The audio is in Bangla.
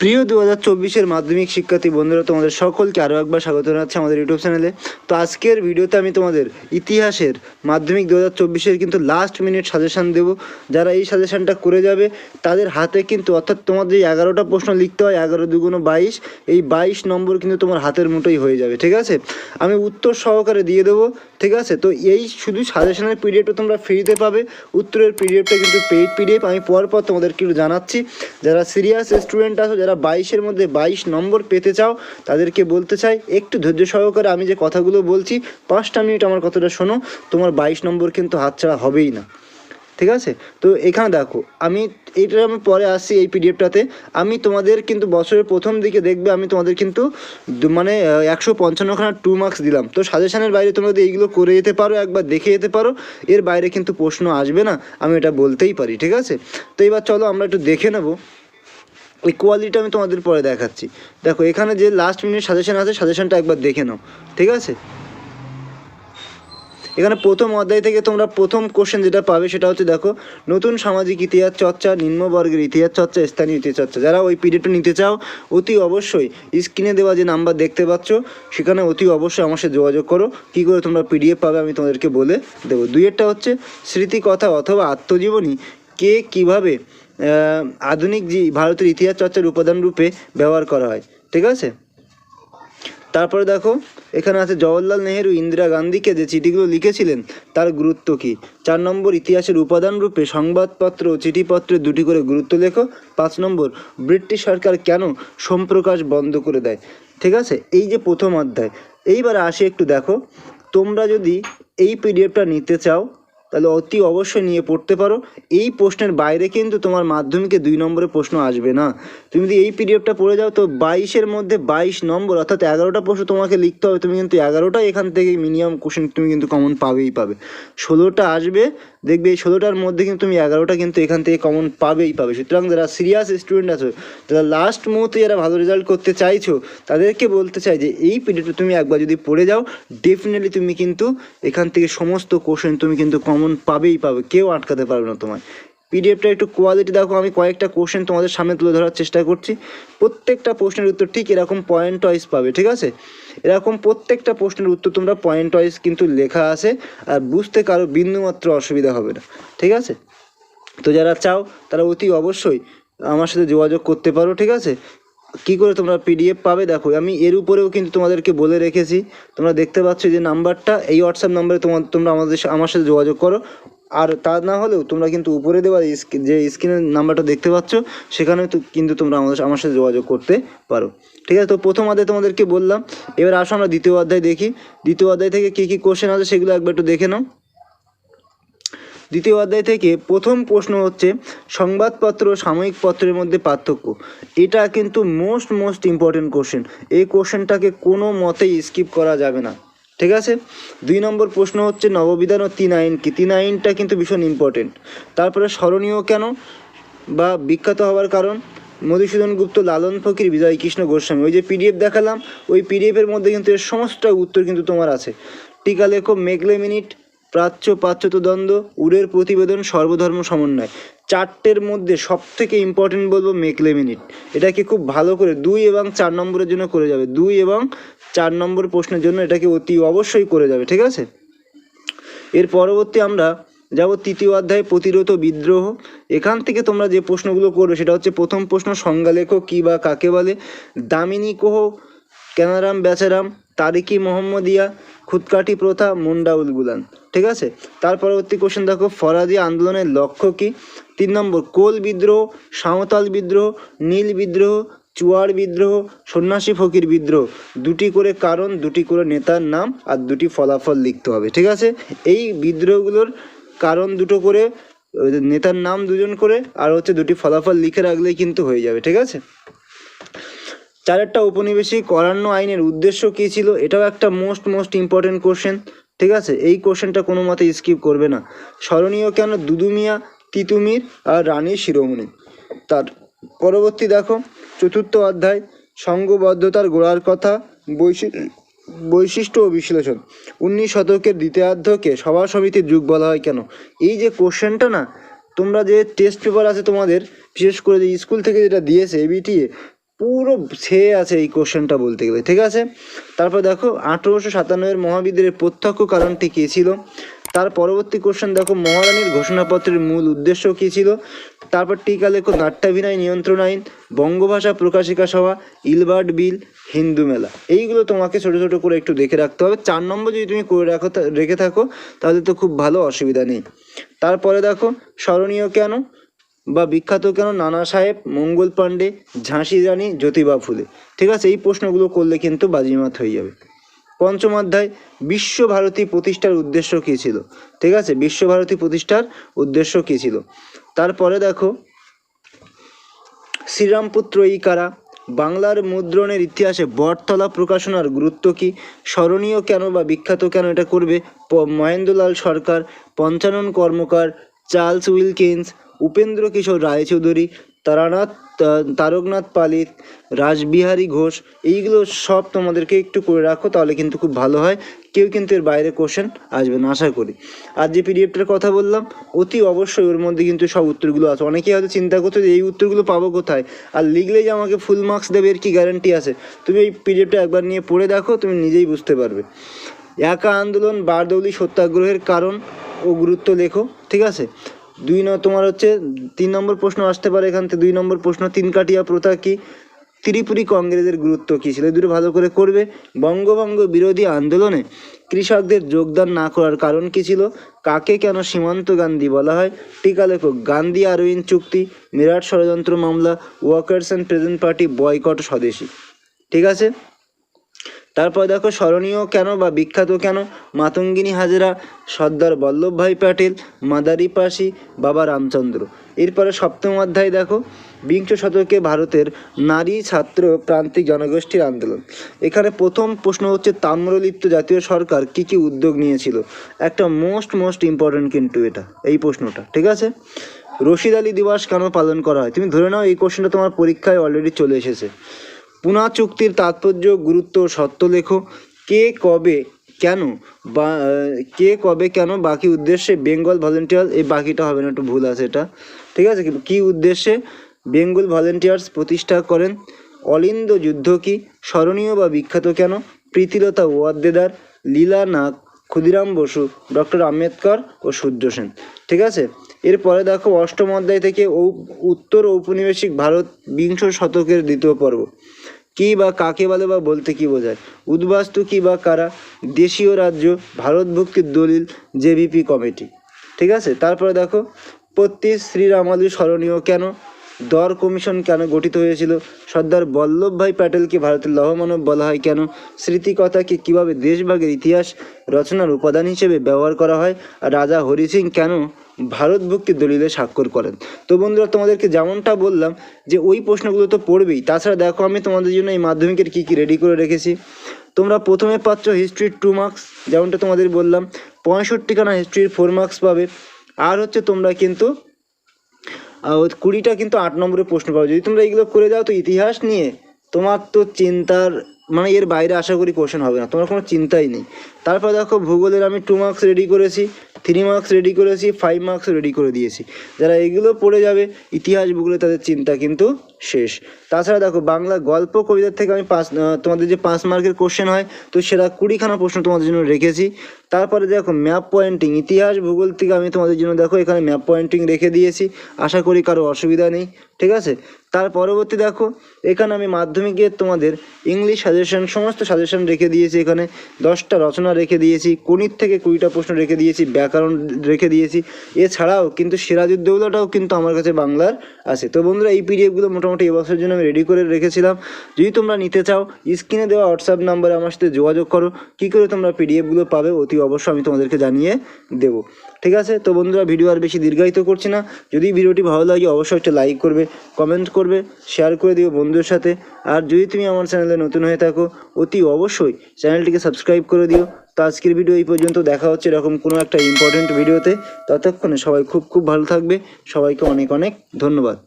প্রিয় দু হাজার চব্বিশের মাধ্যমিক শিক্ষার্থী বন্ধুরা, তোমাদের সকলকে আরও একবার স্বাগত জানাচ্ছি আমাদের ইউটিউব চ্যানেলে। তো আজকের ভিডিওতে আমি তোমাদের ইতিহাসের মাধ্যমিক দু হাজার চব্বিশের কিন্তু লাস্ট মিনিট সাজেশান দেবো। যারা এই সাজেশানটা করে যাবে, তাদের হাতে কিন্তু অর্থাৎ তোমাদের এগারোটা প্রশ্ন লিখতে হয়, এগারো দুগুণ বাইশ, এই বাইশ নম্বর কিন্তু তোমার হাতের মুঠোই হয়ে যাবে, ঠিক আছে? আমি উত্তর সহকারে দিয়ে দেবো, ঠিক আছে? তো এই শুধু সাজেশনের পিডিএফটা তোমরা ফ্রিতে পাবে, উত্তরের পিডিএফটা কিন্তু পেইড পিডিএফ আমি পর পর তোমাদেরকে একটু জানাচ্ছি, যারা সিরিয়াস স্টুডেন্ট আছো, যারা বাইশের মধ্যে বাইশ নম্বর পেতে চাও, তাদেরকে বলতে চাই, একটু ধৈর্য সহকারে আমি যে কথাগুলো বলছি, পাঁচটা মিনিট আমার কথাটা শোনো, তোমার বাইশ নম্বর কিন্তু হাতছাড়া হবেই না। ঠিক আছে? তো এখানে দেখো, আমি এইটা আমি পরে আসছি এই পিডিএফটাতে। আমি তোমাদের কিন্তু বছরের প্রথম দিকে দেখবে, আমি তোমাদের কিন্তু মানে একশো পঞ্চান্নখানা টু মার্কস দিলাম। তো সাজেশনের বাইরে তোমরা যদি এইগুলো করে যেতে পারো, একবার দেখে যেতে পারো, এর বাইরে কিন্তু প্রশ্ন আসবে না, আমি এটা বলতেই পারি, ঠিক আছে? তো এবার চলো আমরা একটু দেখে নেব। ওই কোয়ালিটি আমি তোমাদের পরে দেখাচ্ছি। দেখো, এখানে যে লাস্ট মিনিট সাজেশন আছে সাজেশনটা একবার দেখে নাও, ঠিক আছে? এখানে প্রথম অধ্যায় থেকে তোমরা প্রথম কোশ্চেন যেটা পাবে সেটা হচ্ছে দেখো, নতুন সামাজিক ইতিহাস চর্চা নিম্নবর্গের ইতিহাস চর্চা, স্থানীয় ইতিহাস চর্চা। যারা ওই পিরিয়ডটা নিতে চাও, অতি অবশ্যই স্ক্রিনে দেওয়া যে নাম্বার দেখতে পাচ্ছ, সেখানে অতি অবশ্যই আমার সাথে যোগাযোগ করো। কী করে তোমরা পিডিএফ পাবে আমি তোমাদেরকে বলে দেবো। দুইয়েরটা হচ্ছে স্মৃতিকথা অথবা আত্মজীবনী, কে কীভাবে আধুনিক যে ভারতের ইতিহাস চর্চার উপাদান রূপে ব্যবহার করা হয়। ঠিক আছে? তারপরে দেখো, এখানে আছে জওয়াহরলাল নেহেরু, ইন্দিরা গান্ধীকে যে চিঠিগুলো লিখেছিলেন, তার গুরুত্ব কী? চার নম্বর, ইতিহাসের উপাদান রূপে সংবাদপত্র ও চিঠিপত্রে দুটি করে গুরুত্ব লেখো। পাঁচ নম্বর, ব্রিটিশ সরকার কেন সম্প্রকাশ বন্ধ করে দেয়? ঠিক আছে? এই যে প্রথম অধ্যায়। এইবার আসি একটু দেখো। তোমরা যদি এই পিডিএফটা নিতে চাও তাহলে অতি অবশ্যই নিয়ে পড়তে পারো। এই প্রশ্নের বাইরে কিন্তু তোমার মাধ্যমিকে দুই নম্বরে প্রশ্ন আসবে না। তুমি যদি এই পিডিএফটা পড়ে যাও তো বাইশের মধ্যে বাইশ নম্বর অর্থাৎ এগারোটা প্রশ্ন তোমাকে লিখতে হবে। তুমি কিন্তু এগারোটা এখান থেকে মিনিমাম কোশ্চেন তুমি কিন্তু কমন পাবেই পাবে। ষোলোটা আসবে, দেখবে এই ষোলোটার মধ্যে কিন্তু তুমি এগারোটা কিন্তু এখান থেকে কমন পাবেই পাবে। সুতরাং যারা সিরিয়াস স্টুডেন্ট আছো, যারা লাস্ট মুহূর্তে যারা ভালো রেজাল্ট করতে চাইছো, তাদেরকে বলতে চাই যে এই পিডিএফটা তুমি একবার যদি পড়ে যাও ডেফিনেটলি তুমি কিন্তু এখান থেকে সমস্ত কোশ্চেন তুমি কিন্তু কমন পাবেই পাবে, কেউ আটকাতে পারবে না তোমায়। পিডিএফটা একটু কোয়ালিটি দেখো, আমি কয়েকটা কোশ্চেন তোমাদের সামনে তুলে ধরার চেষ্টা করছি। প্রত্যেকটা প্রশ্নের উত্তর ঠিক এরকম পয়েন্ট ওয়াইজ পাবে, ঠিক আছে? এরকম প্রত্যেকটা প্রশ্নের উত্তর তোমরা পয়েন্ট ওয়াইজ কিন্তু লেখা আছে, আর বুঝতে কারও বিন্দুমাত্র অসুবিধা হবে না, ঠিক আছে? তো যারা চাও তারা অতি অবশ্যই আমার সাথে যোগাযোগ করতে পারো, ঠিক আছে? কি করে তোমরা পিডিএফ পাবে? দেখো, আমি এর উপরেও কিন্তু তোমাদেরকে বলে রেখেছি। তোমরা দেখতে পাচ্ছ যে নাম্বারটা, এই হোয়াটসঅ্যাপ নাম্বারে তোমার তোমরা আমাদের আমার সাথে যোগাযোগ করো। আর তা না হলেও তোমরা কিন্তু উপরে দেওয়া যে স্ক্রিনের নাম্বারটা দেখতে পাচ্ছ, সেখানে কিন্তু তোমরা আমাদের আমার সাথে যোগাযোগ করতে পারো। ঠিক আছে, তো প্রথম অধ্যায় তোমাদেরকে বললাম। এবার আসো আমরা দ্বিতীয় অধ্যায় দেখি। দ্বিতীয় অধ্যায় থেকে কী কী কোশ্চেন আছে সেগুলো একবার একটু দেখে নাও। দ্বিতীয় অধ্যায় থেকে প্রথম প্রশ্ন হচ্ছে, সংবাদপত্র সাময়িক পত্রের মধ্যে পার্থক্য। এটা কিন্তু মোস্ট মোস্ট ইম্পর্টেন্ট কোশ্চেন এই কোশ্চেনটাকে কোনো মতেই স্কিপ করা যাবে না। ঠিক আছে? দুই নম্বর প্রশ্ন হচ্ছে, নববিধান ও তিন আইন কি? তিন আইনটা কিন্তু ভীষণ ইম্পর্টেন্ট তারপরে স্মরণীয় কেন? বা বিখ্যাত হওয়ার কারণ? মধুসূদন গুপ্ত, লালন ফকির বিজয় কৃষ্ণ গোস্বামী। ওই যে পিডিএফ দেখালাম, ওই পিডিএফের মধ্যে কিন্তু এর সমস্ত উত্তর কিন্তু তোমার আছে। টিকা লেখো, মেঘলে মিনিট প্রাচ্য পাচ্যত দ্বন্দ্ব উড়ের প্রতিবেদন সর্বধর্ম সমন্বয়। চারটের মধ্যে সব থেকে ইম্পর্টেন্ট বলব মেকলে মিনিট এটাকে খুব ভালো করে দুই এবং চার নম্বরের জন্য করে যাবে। দুই এবং চার নম্বর প্রশ্নের জন্য এটাকে অতি অবশ্যই করে যাবে, ঠিক আছে? এর পরবর্তী আমরা যাব তৃতীয় অধ্যায় প্রতিরোধ বিদ্রোহ। এখান থেকে তোমরা যে প্রশ্নগুলো করবে সেটা হচ্ছে প্রথম প্রশ্ন সংজ্ঞালেখ কী বা কাকে বলে? দামিনী কোহ কেনারাম বেচারাম তারিকি মোহাম্মদিয়া, খুদকাঠি প্রথা, মুন্ডা উলগুলান। ঠিক আছে? তার পরবর্তী কোশ্চেন দেখো, ফরাজি আন্দোলনের লক্ষ্য কী? তিন নম্বর, কোল বিদ্রোহ, সাঁওতাল বিদ্রোহ, নীল বিদ্রোহ, চুয়ার বিদ্রোহ, সন্ন্যাসী ফকির বিদ্রোহ। দুটি করে কারণ, দুটি করে নেতার নাম, আর দুটি ফলাফল লিখতে হবে। ঠিক আছে? এই বিদ্রোহগুলোর কারণ দুটো করে নেতার নাম দুজন করে, আর হচ্ছে দুটি ফলাফল লিখে রাখলেই কিন্তু হয়ে যাবে। ঠিক আছে? চারেরটা উপনিবেশিক অরণ্য আইনের উদ্দেশ্য কী ছিল? এটাও একটা মোস্ট মোস্ট ইম্পর্টেন্ট কোশ্চেন ঠিক আছে? এই কোশ্চেনটা কোনো মতে স্কিপ করবে না। স্মরণীয় কেন দুদুমিয়া, তিতুমির আর রানী শিরোমণি? তার পরবর্তী দেখো, চতুর্থ অধ্যায়, সঙ্গবদ্ধতার গোড়ার কথা, বৈশি- বৈশিষ্ট্য ও বিশ্লেষণ। উনিশ শতকের দ্বিতীয়ার্ধকে সভা সমিতির যুগ বলা হয় কেন? এই যে কোশ্চেনটা না, তোমরা যে টেস্ট পেপার আছে তোমাদের, বিশেষ করে যে স্কুল থেকে যেটা দিয়েছে এবিটিএ পুরো ছেয়ে আছে এই কোশ্চেনটা বলতে গেলে, ঠিক আছে? তারপর দেখো, আঠেরোশো সাতান্নয়ের মহাবিদ্যালয়ের প্রত্যক্ষ কারণটি কী ছিল? তার পরবর্তী কোশ্চেন, দেখো, মহারানীর ঘোষণাপত্রের মূল উদ্দেশ্য কী ছিল? তারপর টিকা লেখো, নাট্যাভিনয় নিয়ন্ত্রণ আইন, বঙ্গভাষা প্রকাশিকা সভা, ইলবার্ট বিল, হিন্দু মেলা। এইগুলো তোমাকে ছোটো ছোটো করে একটু দেখে রাখতে হবে। চার নম্বর যদি তুমি করে রাখো রেখে থাকো, তাহলে তো খুব ভালো, অসুবিধা নেই। তারপরে দেখো, স্মরণীয় কেন? বা বিখ্যাত কেন নানা সাহেব, মঙ্গল পাণ্ডে, ঝাঁসি রানী, জ্যোতিবা ফুলে? ঠিক আছে, এই প্রশ্নগুলো করলে কিন্তু বাজিমাত হয়ে যাবে। পঞ্চম অধ্যায়, বিশ্বভারতী প্রতিষ্ঠার উদ্দেশ্য কী ছিল? ঠিক আছে, বিশ্বভারতী প্রতিষ্ঠার উদ্দেশ্য কী ছিল? তারপরে দেখো, শ্রীরামপুত্র এই কারা বাংলার মুদ্রণের ইতিহাসে বটতলা প্রকাশনার গুরুত্ব কী? স্মরণীয় কেন বা বিখ্যাত কেন এটা করবে? মহেন্দ্রলাল সরকার, পঞ্চানন কর্মকার চার্লস উইলকিন্স, উপেন্দ্র কিশোর রায়চৌধুরী, তারানাথ তারকনাথ পালিত, রাসবিহারী ঘোষ, এইগুলো সব তোমাদেরকে একটু করে রাখো, তাহলে কিন্তু খুব ভালো হয়। কেউ কিন্তু এর বাইরে কোশ্চেন আসবে না, আশা করি। আর যে পিডিএফটার কথা বললাম, অতি অবশ্যই ওর মধ্যে কিন্তু সব উত্তরগুলো আছে। অনেকেই হয়তো চিন্তা করছ যে এই উত্তরগুলো পাবো কোথায়? আর লিখলেই যে আমাকে ফুল মার্কস দেবে, এর কি গ্যারান্টি আছে? তুমি এই পিডিএফটা একবার নিয়ে পড়ে দেখো, তুমি নিজেই বুঝতে পারবে। একা আন্দোলন বারদৌলি সত্যাগ্রহের কারণ ও গুরুত্ব লেখো, ঠিক আছে? দুই ন তোমার হচ্ছে তিন নম্বর প্রশ্ন আসতে পারে এখান থেকে, দুই নম্বর প্রশ্ন, তিন কাটিয়া প্রথা কি? ত্রিপুরী কংগ্রেসের গুরুত্ব কী ছিল? দুটো ভালো করে করবে। বঙ্গভঙ্গ বিরোধী আন্দোলনে কৃষকদের যোগদান না করার কারণ কী ছিল? কাকে কেন সীমান্ত গান্ধী বলা হয়? টিকা লেখক গান্ধী আরউইন চুক্তি, মিরাট ষড়যন্ত্র মামলা workers and present party boycott swadeshi, ঠিক আছে? তারপর দেখো স্মরণীয় কেন বা বিখ্যাত কেন? মাতঙ্গিনী হাজরা, সর্দার বল্লভভাই প্যাটেল, মাদারি পাশি বাবা রামচন্দ্র। এরপরে সপ্তম অধ্যায় দেখো, বিংশ শতকে ভারতের নারী ছাত্র প্রান্তিক জনগোষ্ঠীর আন্দোলন। এখানে প্রথম প্রশ্ন হচ্ছে, তাম্রলিপ্ত জাতীয় সরকার কি কি উদ্যোগ নিয়েছিল? একটা মোস্ট মোস্ট ইম্পর্টেন্ট কিন্তু এটা, এই প্রশ্নটা, ঠিক আছে? রশিদ আলী দিবস কেন পালন করা হয়? তুমি ধরে নাও, এই কোশ্চেনটা তোমার পরীক্ষায় অলরেডি চলে এসেছে। পুনা চুক্তির তাৎপর্য, গুরুত্ব, সত্য লেখো। কে কবে কেন বা কে কবে কেন বাকি উদ্দেশ্যে বেঙ্গল ভলেন্টিয়ার, এই বাকিটা হবে না, একটু ভুল আছে এটা। ঠিক আছে কি- উদ্দেশ্যে বেঙ্গল ভলেন্টিয়ার্স প্রতিষ্ঠা করেন? অলিন্দ যুদ্ধ কি স্মরণীয় বা বিখ্যাত কেন? প্রীতিলতা ওয়াদ্দেদার লীলা নাগ ক্ষুদিরাম বসু, ডক্টর আম্বেদকর ও সূর্য সেন। ঠিক আছে, এরপরে দেখো অষ্টম অধ্যায় থেকে উত্তর ঔপনিবেশিক ভারত বিংশ শতকের দ্বিতীয় পর্ব। কি বা কাকে বলে বা বলতে কি বোঝায়? উদ্বাস্তু কি বা কারা? দেশীয় রাজ্য ভারত ভক্তির দলিল জেভিপি কমিটি। ঠিক আছে? তারপরে দেখো পত্তি শ্রীরামালু স্মরণীয় কেন? দর কমিশন কেন গঠিত হয়েছিল? সর্দার বল্লভভাই প্যাটেলকে ভারতের লৌহমানব বলা হয় কেন? স্মৃতিকথাকে কীভাবে দেশভাগের ইতিহাস রচনার উপাদান হিসেবে ব্যবহার করা হয়? আর রাজা হরি সিং কেন ভারত ভক্তির দলিলে স্বাক্ষর করেন? তো বন্ধুরা, তোমাদেরকে যেমনটা বললাম যে ওই প্রশ্নগুলো তো পড়বেই, তাছাড়া দেখো আমি তোমাদের জন্য এই মাধ্যমিকের কী কী রেডি করে রেখেছি। তোমরা প্রথমে পাচ্ছ হিস্ট্রির টু মার্কস যেমনটা তোমাদের বললাম পঁয়ষট্টিখানা হিস্ট্রির ফোর মার্কস পাবে। আর হচ্ছে তোমরা কিন্তু কুড়িটা কিন্তু আট নম্বরে প্রশ্ন পাবে। যদি তোমরা এইগুলো করে যাও তো ইতিহাস নিয়ে, তোমার তো চিন্তার মানে এর বাইরে আশা করি কোশ্চেন হবে না। তোমার কোনো চিন্তাই নেই। তারপর দেখো, ভূগোলের আমি টু মার্কস রেডি করেছি থ্রি মার্কস রেডি করেছি ফাইভ মার্কস রেডি করে দিয়েছি। যারা এগুলো পড়ে যাবে, ইতিহাস ভূগোলে তাদের চিন্তা কিন্তু শেষ। তাছাড়া দেখো, বাংলা গল্প কবিতার থেকে আমি পাঁচ তোমাদের যে পাঁচ মার্কের কোশ্চেন হয়, তো সেটা কুড়িখানা প্রশ্ন তোমাদের জন্য রেখেছি। তারপরে দেখো ম্যাপ পয়েন্টিং ইতিহাস, ভূগোল থেকে আমি তোমাদের জন্য দেখো, এখানে ম্যাপ পয়েন্টিং রেখে দিয়েছি। আশা করি কারও অসুবিধা নেই, ঠিক আছে? তার পরবর্তী দেখো, এখানে আমি মাধ্যমিকে তোমাদের ইংলিশ সাজেশন সমস্ত সাজেশন রেখে দিয়েছি এখানে। দশটা রচনা রেখে দিয়েছি, গণিত থেকে কুড়িটা প্রশ্ন রেখে দিয়েছি, ব্যাকরণ রেখে দিয়েছি। এছাড়াও কিন্তু সিরাজউদ্দৌলাটাও কিন্তু আমার কাছে বাংলার আছে। তো বন্ধুরা, এই পিডিএফগুলো মোটামুটি এবছরের জন্য আমি রেডি করে রেখেছিলাম। যদি তোমরা নিতে চাও, স্ক্রিনে দেওয়া হোয়াটসঅ্যাপ নাম্বারে আমার সাথে যোগাযোগ করো। কী করে তোমরা পিডিএফগুলো পাবে, অতি অবশ্যই আমি তোমাদেরকে জানিয়ে দেবো। ঠিক আছে? তো বন্ধুরা ভিডিও আর বেশি দীর্ঘায়িত করছি না। যদি ভিডিওটি ভালো লাগে, অবশ্যই একটা লাইক করবে কমেন্ট করবে শেয়ার করে দিও বন্ধুদের সাথে। আর যদি তুমি আমার চ্যানেলে নতুন হয়ে থাকো, অতি অবশ্যই চ্যানেলটিকে সাবস্ক্রাইব করে দিও। তো আজকের ভিডিও এই পর্যন্ত, দেখা হচ্ছে এরকম কোনো একটা ইম্পর্টেন্ট ভিডিওতে ততক্ষণে সবাই খুব খুব ভালো থাকবে। সবাইকে অনেক অনেক ধন্যবাদ।